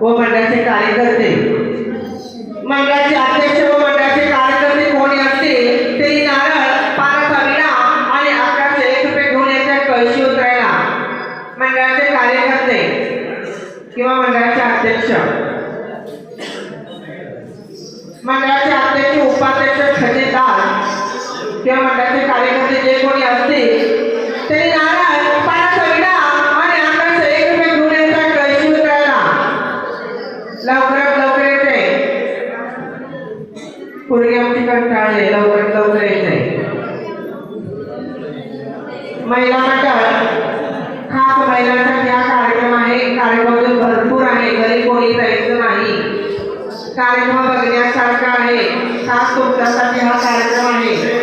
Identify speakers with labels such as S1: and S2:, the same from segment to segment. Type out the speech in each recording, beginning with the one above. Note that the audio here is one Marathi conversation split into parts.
S1: व मंडळाचे कार्यकर्ते. मंडळाचे अध्यक्ष व मंडळाचे कार्यकर्ते कोणी असतील ते नारळ पानाचा आणि अकराशे एक रुपये घेऊन याच्या कळशी उतरायला मंडळाचे कार्यकर्ते किंवा मंडळाचे अध्यक्ष. मंडळाचे अध्यक्ष उपाध्यक्ष खजिनदार किंवा मंडळाचे कार्यकर्ते जे कोणी असतील ते नारळ पानाचा विडा आणि अकराशे एक रुपये घेऊन याच्या कळशी उतरायला लवकरात लवकर येते आमची कंटाळले लवकरात लवकर येते. महिला मंडळ खास महिलांसाठी हा कार्यक्रम आहे. कार्यक्रम भरपूर आहे. घरी कोणी जायचं नाही. कार्यक्रम बघण्यासारखा आहे. खास तुमच्यासाठी हा कार्यक्रम आहे.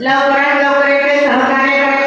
S1: लवकरात लवकर येते. सहकार्य